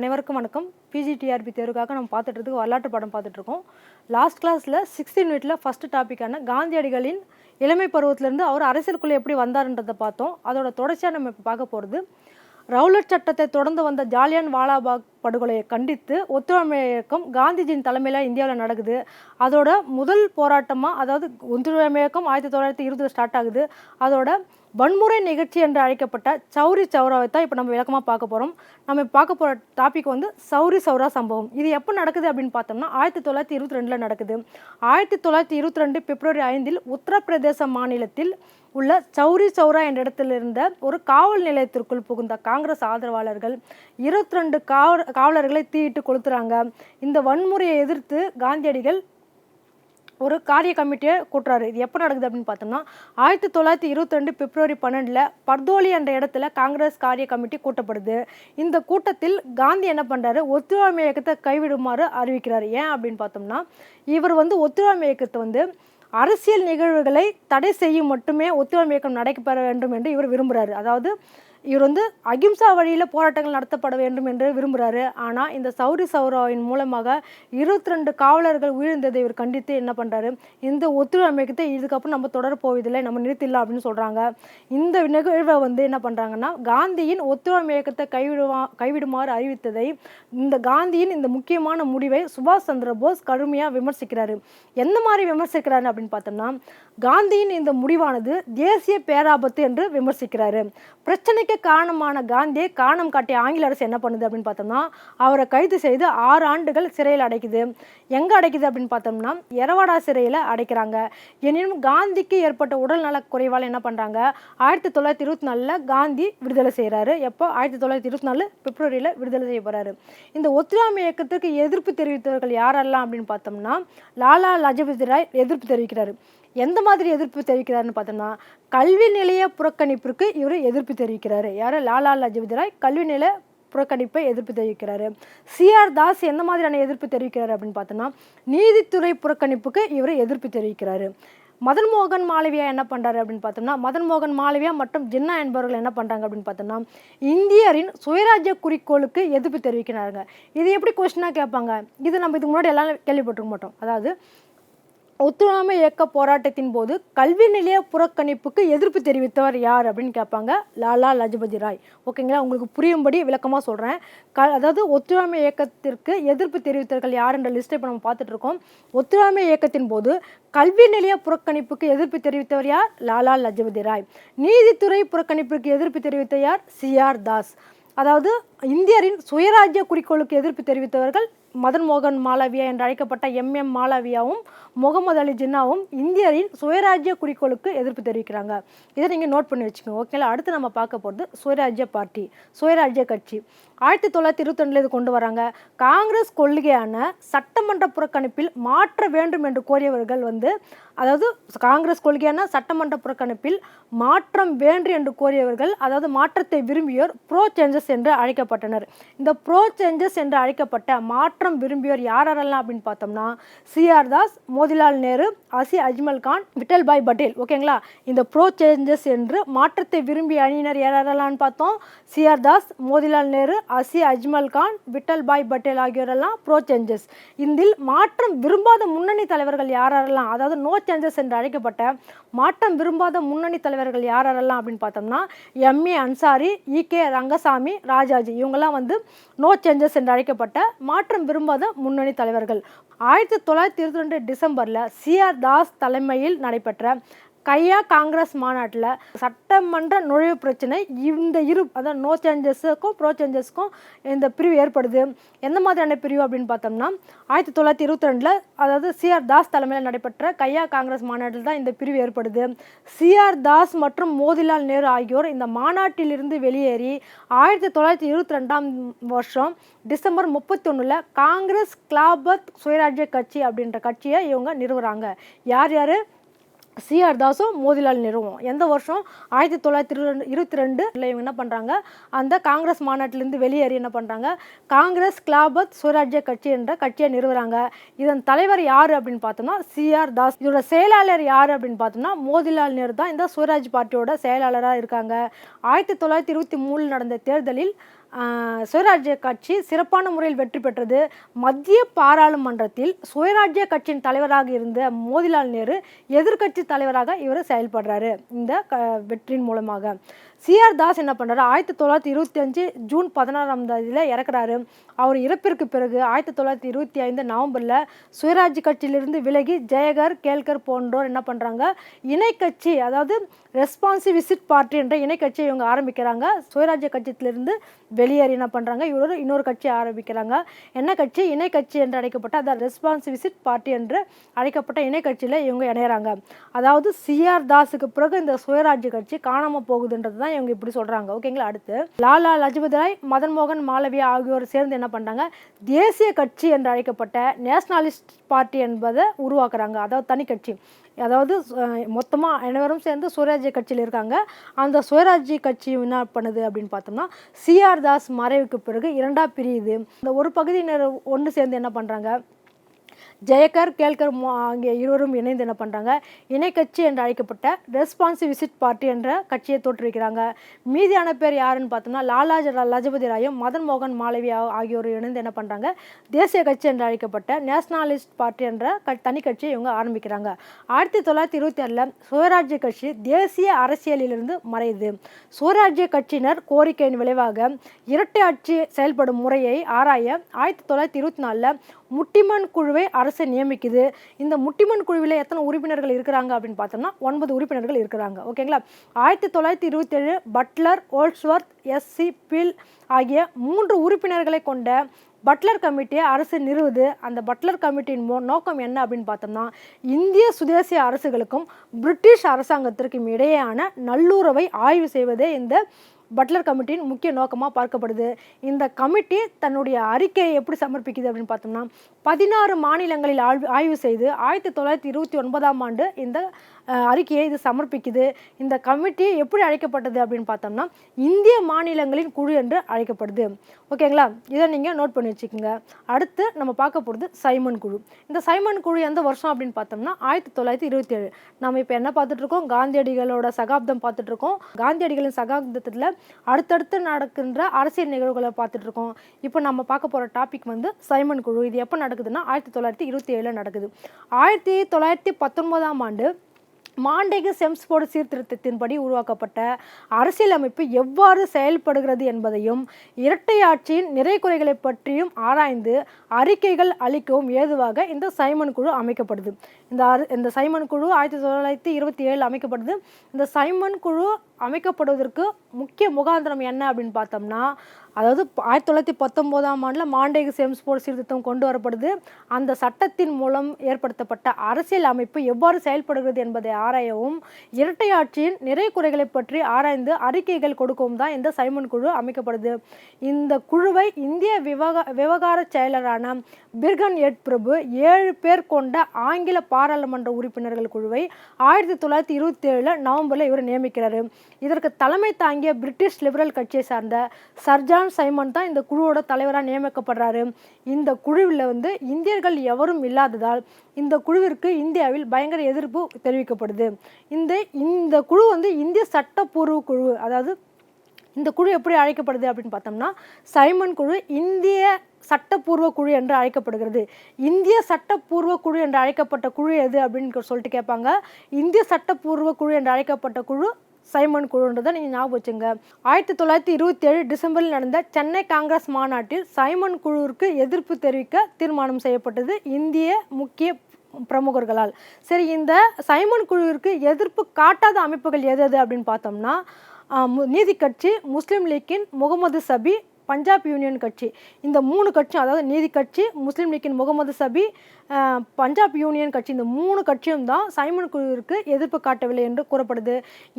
அனைவருக்கும் வணக்கம். பிஜிடிஆர்பி தேர்வுக்காக நம்ம பார்த்துட்டு வரலாற்று படம் பார்த்துட்ருக்கோம். லாஸ்ட் கிளாஸில் சிக்ஸ்த் யூனிட்டில் ஃபஸ்ட்டு டாப்பிக்கான காந்தியடிகளின் இளமை பருவத்திலேருந்து அவர் அரசியலுக்குள்ளே எப்படி வந்தார்ன்றதை பார்த்தோம். அதோட தொடர்ச்சியாக நம்ம இப்போ பார்க்க போகிறது ரவுலட் சட்டத்தை தொடர்ந்து வந்த ஜாலியான் வாலாபாக் படுகொலையை கண்டித்து ஒத்துழைமை இயக்கம் காந்திஜியின் தலைமையில் இந்தியாவில் நடக்குது. அதோட முதல் போராட்டமாக அதாவது ஒத்துழைமை இயக்கம் ஆயிரத்தி தொள்ளாயிரத்தி இருபதில் ஸ்டார்ட் ஆகுது. அதோட வன்முறை நிகழ்ச்சி என்று அழைக்கப்பட்ட சௌரி சௌராவை தான் இப்போ நம்ம விளக்கமாக பார்க்க போகிறோம் நம்ம பார்க்க போகிற டாபிக் வந்து சௌரி சௌரா சம்பவம். இது எப்போ நடக்குது அப்படின்னு பார்த்தோம்னா ஆயிரத்தி தொள்ளாயிரத்தி இருபத்தி ரெண்டில் நடக்குது. ஆயிரத்தி தொள்ளாயிரத்தி இருபத்தி ரெண்டு பிப்ரவரி ஐந்தில் உத்தரப்பிரதேச மாநிலத்தில் உள்ள சௌரி சௌரா என்ற இடத்தில் இருந்த ஒரு காவல் நிலையத்திற்குள் புகுந்த காங்கிரஸ் ஆதரவாளர்கள் இருபத்தி ரெண்டு காவலர்களை தீயிட்டு கொளுத்துறாங்க. இந்த வன்முறையை எதிர்த்து காந்தியடிகள் ஒரு காரிய கமிட்டியை கூட்டுறாரு. இது எப்போ நடக்குது அப்படின்னு பார்த்தோம்னா ஆயிரத்தி தொள்ளாயிரத்தி இருபத்தி ரெண்டு பிப்ரவரி பன்னெண்டில் பர்தோலி என்ற இடத்துல காங்கிரஸ் காரிய கமிட்டி கூட்டப்படுது. இந்த கூட்டத்தில் காந்தி என்ன பண்ணுறாரு ஒத்துழைமை இயக்கத்தை கைவிடுமாறு அறிவிக்கிறார். ஏன் அப்படின்னு பார்த்தோம்னா இவர் வந்து ஒத்துழைமை இயக்கத்தை வந்து அரசியல் நிகழ்வுகளை தடை செய்யும் மட்டுமே ஒத்துழைமை இயக்கம் நடைபெற வேண்டும் என்று இவர் விரும்புகிறாரு அதாவது இவர் வந்து அகிம்சா வழியில் போராட்டங்கள் நடத்தப்பட வேண்டும் என்று விரும்புகிறாரு ஆனால் இந்த சௌரி சௌராவின் மூலமாக இருபத்தி ரெண்டு காவலர்கள் உயிரிழந்ததை இவர் கண்டித்து என்ன பண்ணுறாரு இந்த ஒத்துழைமைக்கு இதுக்கப்புறம் நம்ம தொடர போவதில்லை நம்ம நிறுத்திடலாம் அப்படின்னு சொல்கிறாங்க இந்த நிகழ்வை வந்து என்ன பண்ணுறாங்கன்னா காந்தியின் ஒத்துழைமை இயக்கத்தை கைவிடுவா கைவிடுமாறு அறிவித்ததை இந்த காந்தியின் இந்த முக்கியமான முடிவை சுபாஷ் சந்திர போஸ் கடுமையாக விமர்சிக்கிறாரு. எந்த மாதிரி விமர்சிக்கிறாரு அப்படின்னு பார்த்தோம்னா காந்தியின் இந்த முடிவானது தேசிய பேராபத்து என்று விமர்சிக்கிறாரு. பிரச்சனைக்கு காரணமான காந்தியை காரணம் காட்டிய ஆங்கில அரசு என்ன பண்ணுது அப்படின்னு பார்த்தோம்னா அவரை கைது செய்து ஆறு ஆண்டுகள் சிறையில் அடைக்குது. எங்கே அடைக்குது அப்படின்னு பார்த்தோம்னா எரவாடா சிறையில் அடைக்கிறாங்க. எனினும் காந்திக்கு ஏற்பட்ட உடல்நல குறைவால் என்ன பண்ணுறாங்க ஆயிரத்தி தொள்ளாயிரத்தி இருபத்தி நாலில் காந்தி விடுதலை செய்கிறாரு எப்போ? ஆயிரத்தி தொள்ளாயிரத்தி இருபத்தி நாலு பிப்ரவரியில் விடுதலை செய்ய போகிறாரு இந்த ஒத்துழைமை இயக்கத்திற்கு எதிர்ப்பு தெரிவித்தவர்கள் யாரெல்லாம் அப்படின்னு பார்த்தோம்னா லாலா லஜபதி ராய் எதிர்ப்பு தெரிவிக்கிறாரு. எந்த மாதிரி எதிர்ப்பு தெரிவிக்கிறாருன்னு பார்த்தோம்னா கல்வி நிலைய புறக்கணிப்பிற்கு இவர் எதிர்ப்பு தெரிவிக்கிறாரு. யார்? லாலா லஜபதி ராய் கல்வி நிலைய புறக்கணிப்பை எதிர்ப்பு தெரிவிக்கிறாரு. சிஆர் தாஸ் எந்த மாதிரியான எதிர்ப்பு தெரிவிக்கிறாரு அப்படின்னு பார்த்தோம்னா நீதித்துறை புறக்கணிப்புக்கு இவர் எதிர்ப்பு தெரிவிக்கிறாரு. மதன் மோகன் மாளவியா என்ன பண்ணுறாரு அப்படின்னு பார்த்தோம்னா மதன் மோகன் மாளவியா மற்றும் ஜின்னா என்பவர்கள் என்ன பண்ணுறாங்க அப்படின்னு பார்த்தோம்னா இந்தியரின் சுயராஜ்ய குறிக்கோளுக்கு எதிர்ப்பு தெரிவிக்கிறாங்க. இது எப்படி கொஸ்டினாக கேட்பாங்க? இது நம்ம இதுக்கு முன்னாடி எல்லாம் கேள்விப்பட்டிருக்க மாட்டோம். அதாவது ஒத்துழைமை இயக்க போராட்டத்தின் போது கல்வி நிலைய புறக்கணிப்புக்கு எதிர்ப்பு தெரிவித்தவர் யார் அப்படின்னு கேட்பாங்க லாலா லஜபதி ராய். ஓகேங்களா? உங்களுக்கு புரியும்படி விளக்கமாக சொல்கிறேன் க அதாவது ஒத்துழைமை இயக்கத்திற்கு எதிர்ப்பு தெரிவித்தவர்கள் யார் என்ற லிஸ்ட்டை இப்போ நம்ம பார்த்துட்டு இருக்கோம். ஒத்துழைமை இயக்கத்தின் போது கல்வி நிலைய புறக்கணிப்புக்கு எதிர்ப்பு தெரிவித்தவர் யார்? லாலா லஜபதி ராய். நீதித்துறை புறக்கணிப்புக்கு எதிர்ப்பு தெரிவித்த யார்? C R Das. அதாவது இந்தியரின் சுயராஜ்ய குறிக்கோளுக்கு எதிர்ப்பு தெரிவித்தவர்கள் மதன் மோகன் மாளவியா என்று அழைக்கப்பட்ட எம் எம் மாளவியாவும் முகமது அலி ஜின்னாவும் இந்தியரின் சுயராஜ்ய குறிக்கோளுக்கு எதிர்ப்பு தெரிவிக்கிறாங்க. இதை நீங்கள் நோட் பண்ணி வச்சுக்கோங்க ஓகேங்களா அடுத்து நம்ம பார்க்க போகிறது சுயராஜ்ய பார்ட்டி சுயராஜ்ய கட்சி. ஆயிரத்தி தொள்ளாயிரத்தி இருபத்தி இது கொண்டு வராங்க. காங்கிரஸ் கொள்கையான சட்டமன்ற புறக்கணிப்பில் மாற்ற வேண்டும் என்று கோரியவர்கள் வந்து அதாவது காங்கிரஸ் கொள்கையான சட்டமன்ற புறக்கணிப்பில் மாற்றம் வேண்டும் என்று கோரியவர்கள் அதாவது மாற்றத்தை விரும்பியோர் ப்ரோ சேஞ்சஸ் என்று அழைக்கப்பட்டனர். இந்த ப்ரோ சேஞ்சஸ் என்று அழைக்கப்பட்ட மாற்றம் விரும்பியோர் யாரெல்லாம் அப்படின்னு பார்த்தோம்னா சிஆர் தாஸ் மோதிலால் நேரு அசி அஜ்மல் கான் விட்டல் பாய் பட்டேல். ஓகேங்களா இந்த ப்ரோ சேஞ்சஸ் என்று மாற்றத்தை விரும்பிய அணியினர் யாரெல்லாம்னு பார்த்தோம்? சிஆர் தாஸ் மோதிலால் நேரு அசி அஜ்மல் கான் விட்டல் பாய் பட்டேல் ஆகியோரெல்லாம் ப்ரோ சேஞ்சஸ் இதில் மாற்றம் விரும்பாத முன்னணி தலைவர்கள் யாரெல்லாம் அதாவது நோ சேஞ்சஸ் என்று அழைக்கப்பட்ட மாற்றம் விரும்பாத முன்னணி தலைவர்கள் யாரெல்லாம் அப்படின்னு பார்த்தோம்னா எம்ஏ அன்சாரி இகே ரங்கசாமி ராஜாஜி இவங்கெல்லாம் வந்து நோ சேஞ்சஸ் என்று அழைக்கப்பட்ட மாற்றம் விரும்பாத முன்னணி தலைவர்கள். ஆயிரத்தி தொள்ளாயிரத்தி இருபத்தி ரெண்டு டிசம்பரில் சிஆர் தாஸ் தலைமையில் நடைபெற்ற கையா காங்கிரஸ் மாநாட்டில் சட்டமன்ற நுழைவு பிரச்சனை இந்த இரு அதாவது நோ சேஞ்சஸுக்கும் ப்ரோ சேஞ்சஸ்க்கும் இந்த பிரிவு ஏற்படுது. எந்த மாதிரியான பிரிவு அப்படின்னு பார்த்தோம்னா ஆயிரத்தி தொள்ளாயிரத்தி இருபத்தி ரெண்டில் அதாவது சிஆர் தாஸ் தலைமையில் நடைபெற்ற கையா காங்கிரஸ் மாநாட்டில் தான் இந்த பிரிவு ஏற்படுது. சிஆர் தாஸ் மற்றும் மோதிலால் நேரு ஆகியோர் இந்த மாநாட்டிலிருந்து வெளியேறி ஆயிரத்தி தொள்ளாயிரத்தி இருபத்தி ரெண்டாம் வருஷம் டிசம்பர் முப்பத்தி ஒன்றில் காங்கிரஸ் கிளாபத் சுயராஜ்ய கட்சி அப்படின்ற கட்சியை இவங்க நிறுவுறாங்க. யார் யார்? சிஆர் தாஸும் மோதிலால் நேருவும் எந்த வருஷம்? ஆயிரத்தி தொள்ளாயிரத்தி இரு இருபத்தி ரெண்டுல இவங்க என்ன பண்ணுறாங்க அந்த காங்கிரஸ் மாநாட்டிலேருந்து வெளியேறி என்ன பண்ணுறாங்க காங்கிரஸ் கிளாபத் சுயராஜ்ய கட்சி என்ற கட்சியை நிறுவுறாங்க. இதன் தலைவர் யார் அப்படின்னு பார்த்தோம்னா சிஆர் தாஸ். இதோட செயலாளர் யார் அப்படின்னு பார்த்தோம்னா மோதிலால் நேரு தான் இந்த சுயராஜ் பார்ட்டியோட செயலாளராக இருக்காங்க. ஆயிரத்தி தொள்ளாயிரத்தி இருபத்தி மூணில் நடந்த தேர்தலில் சுயராஜ்ய கட்சி சிறப்பான முறையில் வெற்றி பெற்றது. மத்திய பாராளுமன்றத்தில் சுயராஜ்ய கட்சியின் தலைவராக இருந்த மோதிலால் நேரு எதிர்க்கட்சி தலைவராக இவர் செயல்படுறாரு. இந்த க வெற்றியின் மூலமாக. சிஆர் தாஸ் என்ன பண்ணுறாரு ஆயிரத்தி தொள்ளாயிரத்தி இருபத்தி அஞ்சு ஜூன் பதினாறாம் தேதியில் இறக்குறாரு. அவர் இறப்பிற்கு பிறகு ஆயிரத்தி தொள்ளாயிரத்தி இருபத்தி ஐந்து நவம்பரில் சுயராஜ் கட்சியிலிருந்து விலகி ஜெயகர் கேல்கர் போன்றோர் என்ன பண்ணுறாங்க இணை கட்சி அதாவது ரெஸ்பான்சிவ் விசிட் பார்ட்டி என்ற இணை கட்சியை இவங்க ஆரம்பிக்கிறாங்க. சுயராஜ்ய கட்சியிலிருந்து வெளியேறி என்ன பண்ணுறாங்க இவர் இன்னொரு கட்சி ஆரம்பிக்கிறாங்க. என்ன கட்சி? இணை கட்சி என்று அழைக்கப்பட்ட அதாவது ரெஸ்பான்சிவ் விசிட் பார்ட்டி என்று அழைக்கப்பட்ட இணை கட்சியில் இவங்க இணையிறாங்க. அதாவது சிஆர் தாஸுக்கு பிறகு இந்த சுயராஜ்ய கட்சி காணாமல் போகுதுன்றது தான் இவங்க இப்படி சொல்கிறாங்க ஓகேங்களா? அடுத்து லாலா லஜபதி ராய் மதன்மோகன் மாலவியா ஆகியோர் சேர்ந்து என்ன பண்ணுறாங்க தேசிய கட்சி என்று அழைக்கப்பட்ட நேஷ்னலிஸ்ட் பார்ட்டி என்பதை உருவாக்குறாங்க. அதாவது தனி கட்சி. அதாவது மொத்தமாக அனைவரும் சேர்ந்து சுயராஜ்ய கட்சியில் இருக்காங்க. அந்த சுயராஜ்ய கட்சி என்ன பண்ணுது அப்படின்னு பார்த்தோம்னா சிஆர் தாஸ் மறைவுக்கு பிறகு இரண்டாக பிரியுது இந்த ஒரு பகுதியினர் ஒன்று சேர்ந்து என்ன பண்ணுறாங்க ஜெயக்கர் கேல்கர் அங்கே ஆகிய இருவரும் இணைந்து என்ன பண்ணுறாங்க இணை கட்சி என்று அழைக்கப்பட்ட ரெஸ்பான்சிவ் விசிட் பார்ட்டி என்ற கட்சியை தோற்றுவிக்கிறாங்க. மீதியான பேர் யாருன்னு பார்த்தோம்னா லாலா லஜபதி ராயும் மதன் மோகன் மாளவியா ஆகியோர் இணைந்து என்ன பண்ணுறாங்க தேசிய கட்சி என்று அழைக்கப்பட்ட நேஷனலிஸ்ட் பார்ட்டி என்ற க தனி கட்சியை இவங்க ஆரம்பிக்கிறாங்க. ஆயிரத்தி தொள்ளாயிரத்தி இருபத்தி ஆறில் சுயராஜ்ய கட்சி தேசிய அரசியலிலிருந்து மறையுது. சுயராஜ்ய கட்சியினர் கோரிக்கையின் விளைவாக இரட்டை ஆட்சி செயல்படும் முறையை ஆராய ஆயிரத்தி தொள்ளாயிரத்தி இருபத்தி நாலில் முட்டிமன் குழுவை அரசு நியமிக்குது. இந்த முட்டிமன் குழுவில் எத்தனை உறுப்பினர்கள் இருக்கிறாங்க அப்படின்னு பார்த்தோம்னா ஒன்பது உறுப்பினர்கள் இருக்கிறாங்க. ஓகேங்களா? ஆயிரத்தி தொள்ளாயிரத்தி இருபத்தேழு பட்லர் ஓல்ஸ்வர்த் எஸ்சி பில் ஆகிய மூன்று உறுப்பினர்களை கொண்ட பட்லர் கமிட்டியை அரசு நிறுவுது. அந்த பட்லர் கமிட்டியின் மோ நோக்கம் என்ன அப்படின்னு பார்த்தோம்னா இந்திய சுதேசிய அரசுகளுக்கும் பிரிட்டிஷ் அரசாங்கத்திற்கும் இடையேயான நல்லுறவை ஆய்வு செய்வதே இந்த பட்லர் கமிட்டியின் முக்கிய நோக்கமாக பார்க்கப்படுது. இந்த கமிட்டி தன்னுடைய அறிக்கையை எப்படி சமர்ப்பிக்குது அப்படின்னு பார்த்தோம்னா பதினாறு மாநிலங்களில் ஆய்வு ஆய்வு செய்து ஆயிரத்தி தொள்ளாயிரத்தி இருபத்தி ஒன்பதாம் ஆண்டு இந்த அறிக்கையை இது சமர்ப்பிக்குது. இந்த கமிட்டி எப்படி அழைக்கப்பட்டது அப்படின்னு பார்த்தோம்னா இந்திய மாநிலங்களின் குழு என்று அழைக்கப்படுது. ஓகேங்களா இதை நீங்கள் நோட் பண்ணி வச்சுக்கோங்க. அடுத்து நம்ம பார்க்க போகிறது சைமன் குழு. இந்த சைமன் குழு எந்த வருஷம் அப்படின்னு பார்த்தோம்னா ஆயிரத்தி தொள்ளாயிரத்தி இருபத்தி ஏழு. நம்ம இப்போ என்ன பார்த்துட்ருக்கோம் காந்தியடிகளோட சகாப்தம் பார்த்துட்ருக்கோம் காந்தியடிகளின் சகாப்தத்தில் அடுத்தடுத்து நடக்கின்ற அரசியல் நிகழ்வுகளை பார்த்துட்ருக்கோம் இப்போ நம்ம பார்க்க போகிற டாபிக் வந்து சைமன் குழு. இது எப்போ நடக்குதுன்னா ஆயிரத்தி தொள்ளாயிரத்தி இருபத்தி ஏழில் நடக்குது. ஆயிரத்தி தொள்ளாயிரத்தி பத்தொன்பதாம் ஆண்டு மாண்டேகு செம்ஸ்போர்டு சீர்திருத்தத்தின்படி உருவாக்கப்பட்ட அரசியலமைப்பு எவ்வாறு செயல்படுகிறது என்பதையும் இரட்டை ஆட்சியின் நிறை குறைகளை பற்றியும் ஆராய்ந்து அறிக்கைகள் அளிக்கவும் ஏதுவாக இந்த சைமன் குழு அமைக்கப்படுது. இந்த இந்த சைமன் குழு ஆயிரத்தி தொள்ளாயிரத்தி இருபத்தி ஏழில் அமைக்கப்படுது. இந்த சைமன் குழு அமைக்கப்படுவதற்கு முக்கிய முகாந்திரம் என்ன அப்படின்னு பார்த்தோம்னா அதாவது ஆயிரத்தி தொள்ளாயிரத்தி பத்தொம்போதாம் ஆண்டில் மாண்டேகு செம்ஸ்போர்ட் சீர்திருத்தம் கொண்டு வரப்படுது. அந்த சட்டத்தின் மூலம் ஏற்படுத்தப்பட்ட அரசியல் அமைப்பு எவ்வாறு செயல்படுகிறது என்பதை ஆராயவும் இரட்டை ஆட்சியின் நிறை குறைகளை பற்றி ஆராய்ந்து அறிக்கைகள் கொடுக்கவும் தான் இந்த சைமன் குழு அமைக்கப்படுது. இந்த குழுவை இந்திய விவக விவகார செயலரான பிர்கன் எட் பிரபு ஏழு பேர் கொண்ட ஆங்கில பாராளுமன்ற உறுப்பினர்கள் குழுவை ஆயிரத்தி தொள்ளாயிரத்தி இருபத்தி ஏழில் நவம்பரில் இவர் நியமிக்கிறார். இதற்கு தலைமை தாங்கிய பிரிட்டிஷ் லிபரல் கட்சியை சார்ந்த சர்ஜான் சைமன் தான் இந்த குழுவோட தலைவராக நியமிக்கப்படுறாரு. இந்த குழுவில் வந்து இந்தியர்கள் எவரும் இல்லாததால் இந்த குழுவிற்கு இந்தியாவில் பயங்கர எதிர்ப்பு தெரிவிக்கப்படுது. இந்த இந்த குழு வந்து இந்திய சட்டப்பூர்வ குழு அதாவது இந்த குழு எப்படி அழைக்கப்படுது அப்படின்னு பார்த்தோம்னா சைமன் குழு இந்திய சட்டப்பூர்வ குழு என்று அழைக்கப்படுகிறது. இந்திய சட்டப்பூர்வ குழு என்று அழைக்கப்பட்ட குழு எது அப்படின்னு சொல்லிட்டு கேட்பாங்க. இந்திய சட்டப்பூர்வ குழு என்று அழைக்கப்பட்ட குழு சைமன் குழுன்றதை நீங்கள் ஞாபகம் வச்சுங்க. ஆயிரத்தி தொள்ளாயிரத்தி இருபத்தி ஏழு டிசம்பரில் நடந்த சென்னை காங்கிரஸ் மாநாட்டில் சைமன் குழுவிற்கு எதிர்ப்பு தெரிவிக்க தீர்மானம் செய்யப்பட்டது இந்திய முக்கிய பிரமுகர்களால். சரி இந்த சைமன் குழுவிற்கு எதிர்ப்பு காட்டாத அமைப்புகள் எது எது அப்படின்னு பார்த்தோம்னா நீதி கட்சி முஸ்லீம் லீக்கின் முகமது சபி பஞ்சாப் யூனியன் கட்சி. இந்த மூணு கட்சியும் அதாவது நீதி கட்சி முஸ்லீம் லீக்கின் முகமது சபி பஞ்சாப் யூனியன் கட்சி இந்த மூணு கட்சியும் தான் சைமன் குழுவிற்கு எதிர்ப்பு காட்டவில்லை என்று கூறப்படுது.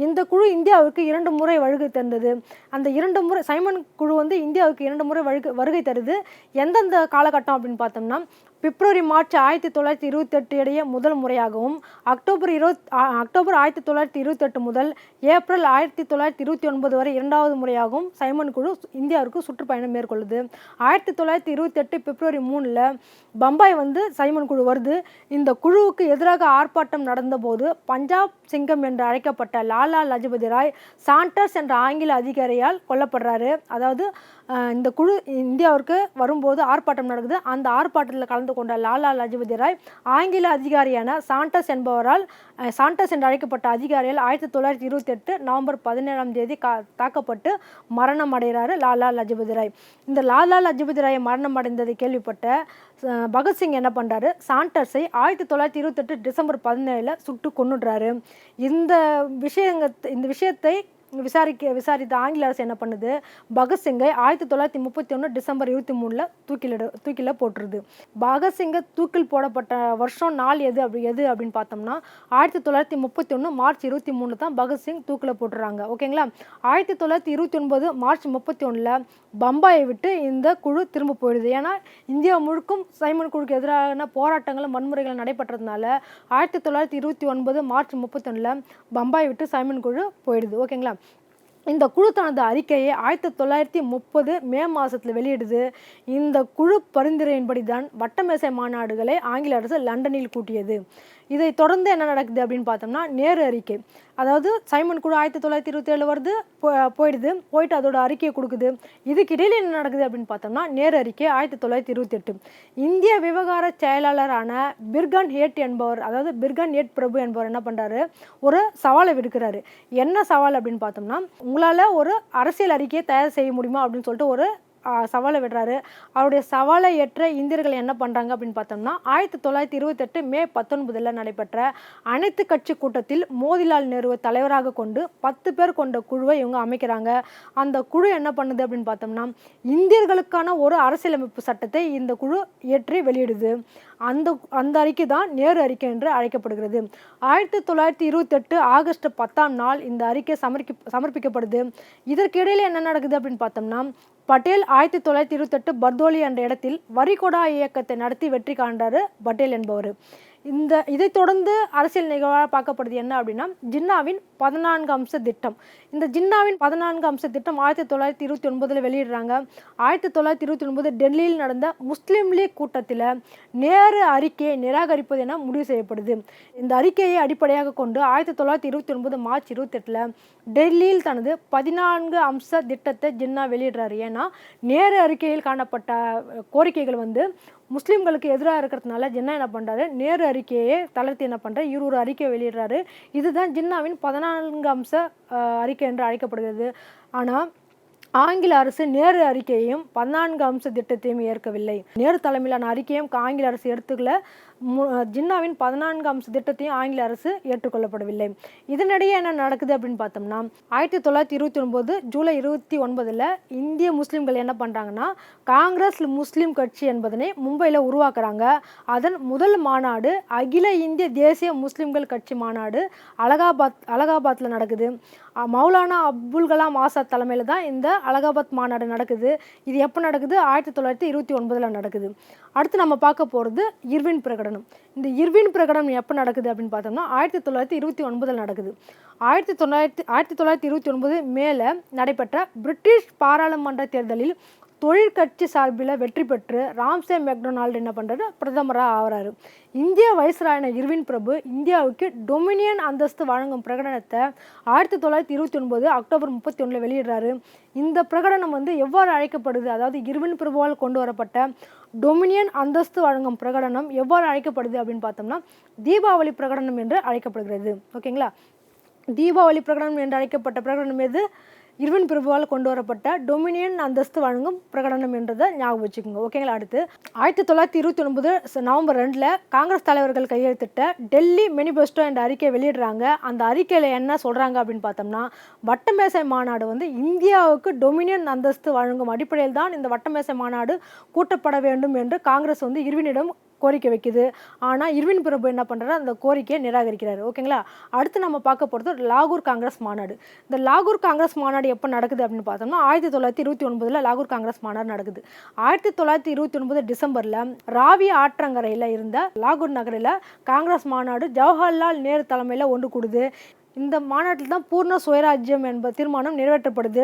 இந்த குழு இந்தியாவுக்கு இரண்டு முறை வருகை தந்தது. அந்த இரண்டு முறை சைமன் குழு வந்து இந்தியாவுக்கு இரண்டு முறை வருகை வருகை தருது. எந்தெந்த காலகட்டம் அப்படின்னு பார்த்தோம்னா பிப்ரவரி மார்ச் ஆயிரத்தி தொள்ளாயிரத்தி இருபத்தெட்டு இடையே முதல் முறையாகவும் அக்டோபர் இருபத் அக்டோபர் ஆயிரத்தி தொள்ளாயிரத்தி இருபத்தெட்டு முதல் ஏப்ரல் ஆயிரத்தி தொள்ளாயிரத்தி இருபத்தி ஒன்பது வரை இரண்டாவது முறையாகவும் சைமன் குழு இந்தியாவிற்கு சுற்றுப்பயணம் மேற்கொள்ளுது. ஆயிரத்தி தொள்ளாயிரத்தி இருபத்தெட்டு பிப்ரவரி மூணில் பம்பாய் வந்து சைமன் குழு வருது. இந்த குழுவுக்கு எதிராக ஆர்ப்பாட்டம் நடந்தபோது பஞ்சாப் சிங்கம் என்று அழைக்கப்பட்ட லாலா லஜபதி ராய் சாண்டர்ஸ் என்ற ஆங்கில அதிகாரியால் கொல்லப்படுறாரு. அதாவது இந்த குழு இந்தியாவிற்கு வரும்போது ஆர்ப்பாட்டம் நடக்குது. அந்த ஆர்ப்பாட்டத்தில் கலந்து கொண்ட லாலா லஜபதி ராய் ஆங்கில அதிகாரியான சாண்டஸ் என்பவரால் சாண்டஸ் என்று அழைக்கப்பட்ட அதிகாரியால் ஆயிரத்தி தொள்ளாயிரத்தி இருபத்தி எட்டு நவம்பர் பதினேழாம் தேதி கா தாக்கப்பட்டு மரணம் அடைகிறாரு லாலா லஜபதி ராய். இந்த லாலா லஜபதி ராய் மரணம் அடைந்ததை கேள்விப்பட்ட பகத்சிங் என்ன பண்ணுறாரு சாண்டர்ஸை ஆயிரத்தி தொள்ளாயிரத்தி இருபத்தெட்டு டிசம்பர் பதினேழில் சுட்டு கொன்னுடுறாரு. இந்த விஷயங்க இந்த விஷயத்தை விசாரிக்க விசாரித்த ஆங்கில அரசு என்ன பண்ணுது? பகத்சிங்கை ஆயிரத்தி தொள்ளாயிரத்தி முப்பத்தி ஒன்று டிசம்பர் இருபத்தி மூணில் தூக்கிலிட தூக்கில போட்டுருது. பகத்சிங்கை தூக்கில் போடப்பட்ட வருஷம் நாள் எது அப்படி எது அப்படின்னு பார்த்தோம்னா ஆயிரத்தி தொள்ளாயிரத்தி முப்பத்தி ஒன்று மார்ச் இருபத்தி மூணு தான் பகத்சிங் தூக்கில் போட்டுறாங்க. ஓகேங்களா? ஆயிரத்தி தொள்ளாயிரத்தி இருபத்தி ஒன்பது மார்ச் முப்பத்தி ஒன்றில் பம்பாயை விட்டு இந்த குழு திரும்ப போயிடுது. ஏன்னா இந்தியா முழுக்கும் சைமன் குழுக்கு எதிரான போராட்டங்களும் வன்முறைகள் நடைபெற்றதுனால ஆயிரத்தி தொள்ளாயிரத்தி இருபத்தி ஒன்பது மார்ச் முப்பத்தொன்னில் பம்பாய் விட்டு சைமன் குழு போயிடுது. ஓகேங்களா? இந்த குழு தனது அறிக்கையை ஆயிரத்தி தொள்ளாயிரத்தி முப்பது மே மாதத்தில் வெளியிடுது. இந்த குழு பரிந்துரையின்படி தான் வட்டமேசை மாநாடுகளை ஆங்கில அரசு லண்டனில் கூட்டியது. இதை தொடர்ந்து என்ன நடக்குது அப்படின்னு பார்த்தோம்னா நேரு அறிக்கை. அதாவது சைமன் குழு ஆயிரத்தி தொள்ளாயிரத்தி இருபத்தி ஏழு வருது போ- போயிடுது போயிட்டு அதோட அறிக்கையை கொடுக்குது. இதுக்கு இடையில் என்ன நடக்குது அப்படின்னு பார்த்தோம்னா நேரு அறிக்கை ஆயிரத்தி தொள்ளாயிரத்தி இருபத்தி எட்டு. இந்திய விவகார செயலாளரான பிர்கன் ஹேட் என்பவர் அதாவது பிர்கன் ஹேட் பிரபு என்பவர் என்ன பண்ணுறாரு ஒரு சவாலை விடுக்கிறாரு. என்ன சவால் அப்படின்னு பார்த்தோம்னா உங்களால் ஒரு அரசியல் அறிக்கையை தயார் செய்ய முடியுமா அப்படின்னு சொல்லிட்டு ஒரு சவாலை விடுறாரு. அவருடைய சவாலை ஏற்ற இந்தியர்கள் என்ன பண்ணுறாங்க அப்படின்னு பார்த்தோம்னா ஆயிரத்தி தொள்ளாயிரத்தி இருபத்தெட்டு மே பத்தொன்பதில் நடைபெற்ற அனைத்து கட்சி கூட்டத்தில் மோதிலால் நேருவை தலைவராக கொண்டு பத்து பேர் கொண்ட குழுவை இவங்க அமைக்கிறாங்க. அந்த குழு என்ன பண்ணுது அப்படின்னு பார்த்தோம்னா இந்தியர்களுக்கான ஒரு அரசியலமைப்பு சட்டத்தை இந்த குழு ஏற்றி வெளியிடுது. அந்த அந்த அறிக்கை தான் நேரு அறிக்கை என்று அழைக்கப்படுகிறது. ஆயிரத்தி தொள்ளாயிரத்தி இருபத்தெட்டு ஆகஸ்ட் பத்தாம் நாள் இந்த அறிக்கை சமர்ப்பி சமர்ப்பிக்கப்படுது. இதற்கிடையில் என்ன நடக்குது அப்படின்னு பார்த்தோம்னா பட்டேல் ஆயிரத்தி தொள்ளாயிரத்தி இருபத்தெட்டு பர்தோலி என்ற இடத்தில் வரிகொடா இயக்கத்தை நடத்தி வெற்றி காண்றாரு பட்டேல் என்பவர். இந்த இதைத் தொடர்ந்து அரசியல் நிகழ்வாக பார்க்கப்படுது என்ன அப்படின்னா ஜின்னாவின் பதினான்கு அம்ச திட்டம். இந்த ஜின்னாவின் பதினான்கு அம்ச திட்டம் ஆயிரத்தி தொள்ளாயிரத்தி இருபத்தி ஒன்பதில் வெளியிடுறாங்க. ஆயிரத்தி தொள்ளாயிரத்தி இருபத்தி ஒன்பது டெல்லியில் நடந்த முஸ்லீம் லீக் கூட்டத்தில் நேரு அறிக்கையை நிராகரிப்பது என முடிவு செய்யப்படுது. இந்த அறிக்கையை அடிப்படையாக கொண்டு ஆயிரத்தி தொள்ளாயிரத்தி இருபத்தி ஒன்பது மார்ச் இருபத்தெட்டில் டெல்லியில் தனது பதினான்கு அம்ச திட்டத்தை ஜின்னா வெளியிடுறாரு. ஏன்னா நேரு அறிக்கையில் காணப்பட்ட கோரிக்கைகள் வந்து முஸ்லீம்களுக்கு எதிராக இருக்கிறதுனால ஜின்னா என்ன பண்ணுறாரு நேரு அறிக்கையை தளர்த்தி என்ன பண்ணுறாரு இருவர் அறிக்கை வெளியிடுறாரு. இதுதான் ஜின்னாவின் பதினான்கு அம்ச அஹ், அறிக்கை என்று அழைக்கப்படுகிறது. ஆனால் ஆங்கில அரசு நேரு அறிக்கையையும் பதினான்கு அம்ச திட்டத்தையும் ஏற்கவில்லை. நேரு தலைமையிலான அறிக்கையும் ஆங்கில அரசு எடுத்துக்கல. ஜின்னாவின் பதினான்காம் திட்டத்தையும் ஆங்கில அரசு ஏற்றுக்கொள்ளப்படவில்லை. இதனிடையே என்ன நடக்குது அப்படின்னு பார்த்தோம்னா ஆயிரத்தி தொள்ளாயிரத்தி இருபத்தி ஒன்பது ஜூலை இருபத்தி ஒன்பதில் இந்திய முஸ்லீம்கள் என்ன பண்ணுறாங்கன்னா காங்கிரஸ் முஸ்லீம் கட்சி என்பதனை மும்பையில் உருவாக்குறாங்க. அதன் முதல் மாநாடு அகில இந்திய தேசிய முஸ்லீம்கள் கட்சி மாநாடு அலகாபாத் அலகாபாத்தில் நடக்குது. மௌலானா அப்துல் கலாம் ஆசாத் தலைமையில் தான் இந்த அலகாபாத் மாநாடு நடக்குது. இது எப்போ நடக்குது? ஆயிரத்தி தொள்ளாயிரத்தி இருபத்தி ஒன்பதில் நடக்குது. அடுத்து நம்ம பார்க்க போகிறது இர்வின் பிரகடனம். இந்த இர்வின் பிரகடனம் எப்போ நடக்குது அப்படின்னு பார்த்தோம்னா ஆயிரத்தி தொள்ளாயிரத்தி இருபத்தி ஒன்பதில் நடக்குது. ஆயிரத்தி தொள்ளாயிரத்தி ஆயிரத்தி தொள்ளாயிரத்தி இருபத்தி ஒன்பது மேலே நடைபெற்ற பிரிட்டிஷ் பாராளுமன்ற தேர்தலில் தொழிற்கட்சி சார்பில் வெற்றி பெற்று ராம்சே மெக்டொனால்டு என்ன பண்ணுறாரு பிரதமராக ஆகிறாரு. இந்திய வைஸ்ராயன இர்வின் பிரபு இந்தியாவுக்கு டொமினியன் அந்தஸ்து வழங்கும் பிரகடனத்தை ஆயிரத்தி தொள்ளாயிரத்தி இருபத்தி ஒன்பது அக்டோபர் முப்பத்தி ஒன்றில் வெளியிடுறாரு. இந்த பிரகடனம் வந்து எவ்வாறு அழைக்கப்படுது? அதாவது இர்வின் பிரபுவால் கொண்டு வரப்பட்ட டொமினியன் அந்தஸ்து வழங்கும் பிரகடனம் எவ்வாறு அழைக்கப்படுது அப்படின்னு பார்த்தோம்னா தீபாவளி பிரகடனம் என்று அழைக்கப்படுகிறது. ஓகேங்களா? தீபாவளி பிரகடனம் என்று அழைக்கப்பட்ட பிரகடனம் எது? இர்வின் பிரபுவால் கொண்டு வரப்பட்ட டொமினியன் அந்தஸ்து வழங்கும் பிரகடனம் என்றதை ஞாபகம் வச்சுக்கோங்க. ஓகேங்களா அடுத்து ஆயிரத்தி தொள்ளாயிரத்தி இருபத்தி ஒன்பது நவம்பர் ரெண்டில் காங்கிரஸ் தலைவர்கள் கையெழுத்திட்ட டெல்லி மெனிபெஸ்டோ என்ற அறிக்கையை வெளியிடுறாங்க. அந்த அறிக்கையில் என்ன சொல்கிறாங்க அப்படின்னு பார்த்தோம்னா வட்டமேசை மாநாடு வந்து இந்தியாவுக்கு டொமினியன் அந்தஸ்து வழங்கும் அடிப்படையில் தான் இந்த வட்டமேசை மாநாடு கூட்டப்பட வேண்டும் என்று காங்கிரஸ் வந்து இர்வினிடம் கோரிக்கை வைக்குது. ஆனால் இர்வின் பிரபு என்ன பண்ணுறாரு அந்த கோரிக்கையை நிராகரிக்கிறார். ஓகேங்களா? அடுத்து நம்ம பார்க்க போகிறது லாகூர் காங்கிரஸ் மாநாடு. இந்த லாகூர் காங்கிரஸ் மாநாடு எப்போ நடக்குது அப்படின்னு பார்த்தோம்னா ஆயிரத்தி தொள்ளாயிரத்தி இருபத்தி ஒன்பதில் லாகூர் காங்கிரஸ் மாநாடு நடக்குது. ஆயிரத்தி தொள்ளாயிரத்தி இருபத்தி ஒன்பது டிசம்பரில் ராவி ஆற்றங்கரையில் இருந்த லாகூர் நகரில் காங்கிரஸ் மாநாடு ஜவஹர்லால் நேரு தலைமையில் ஒன்று கூடுது. இந்த மாநாட்டில் தான் பூர்ண சுயராஜ்யம் என்ப தீர்மானம் நிறைவேற்றப்படுது.